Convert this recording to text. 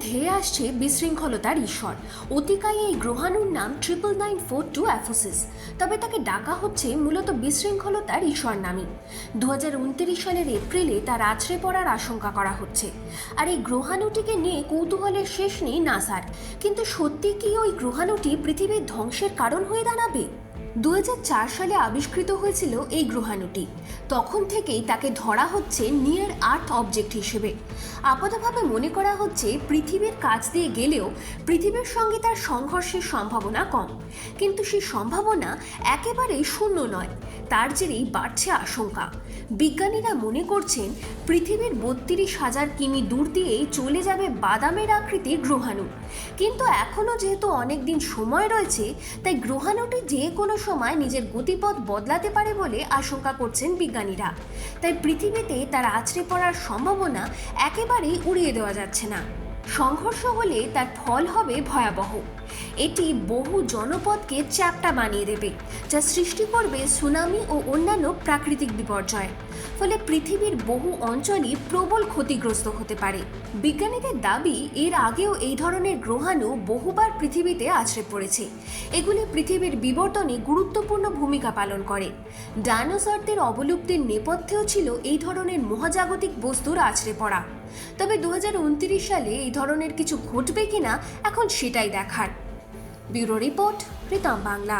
ধেয়ে আসছে বিশৃঙ্খলতার ঈশ্বর। অতিকায় এই গ্রহাণুর নাম triple nine four two Apophis তবে তাকে ডাকা হচ্ছে মূলত বিশৃঙ্খলতার ঈশ্বর নামই দু হাজার সালের এপ্রিলে তার আছড়ে পড়ার আশঙ্কা করা হচ্ছে। আর এই গ্রহাণুটিকে নিয়ে কৌতূহলের শেষ নেই নাসার। কিন্তু সত্যি কি ওই গ্রহাণুটি পৃথিবীর ধ্বংসের কারণ হয়ে দাঁড়াবে? দু হাজার চার সালে আবিষ্কৃত হয়েছিল এই গ্রহাণুটি। তখন থেকেই তাকে ধরা হচ্ছে নিয়ার আর্থ অবজেক্ট হিসেবে। আপাতভাবে মনে করা হচ্ছে পৃথিবীর কাছ দিয়ে গেলেও পৃথিবীর সঙ্গে তার সংঘর্ষের সম্ভাবনা কম। কিন্তু সেই সম্ভাবনা একেবারেই শূন্য নয়, তার জেরেই বাড়ছে আশঙ্কা। বিজ্ঞানীরা মনে করছেন পৃথিবীর বত্রিশ হাজার কিমি দূর দিয়েই চলে যাবে বাদামের আকৃতির গ্রহাণু। কিন্তু এখনও যেহেতু অনেক দিন সময় রয়েছে, তাই গ্রহাণুটি যে কোনো সময় নিজের গতিপথ বদলাতে পারে বলে আশঙ্কা করছেন বিজ্ঞানীরা। তাই পৃথিবীতে তার আছড়ে পড়ার সম্ভাবনা একেবারেই উড়িয়ে দেওয়া যাচ্ছে না। সংঘর্ষ হলে তার ফল হবে ভয়াবহ। এটি বহু জনপদকে চ্যাপ্টা বানিয়ে দেবে, যা সৃষ্টি করবে সুনামি ও অন্যান্য প্রাকৃতিক বিপর্যয়। ফলে পৃথিবীর বহু অঞ্চলই প্রবল ক্ষতিগ্রস্ত হতে পারে। বিজ্ঞানীদের দাবি, এর আগেও এই ধরনের গ্রহাণু বহুবার পৃথিবীতে আছড়ে পড়েছে। এগুলি পৃথিবীর বিবর্তনে গুরুত্বপূর্ণ ভূমিকা পালন করে। ডাইনোসরদের অবলুপ্তির নেপথ্যেও ছিল এই ধরনের মহাজাগতিক বস্তুর আছড়ে পড়া। তবে দু হাজার উনত্রিশ সালে এই ধরনের কিছু ঘটবে কিনা এখন সেটাই দেখার। Bureau report Pritam Bangla.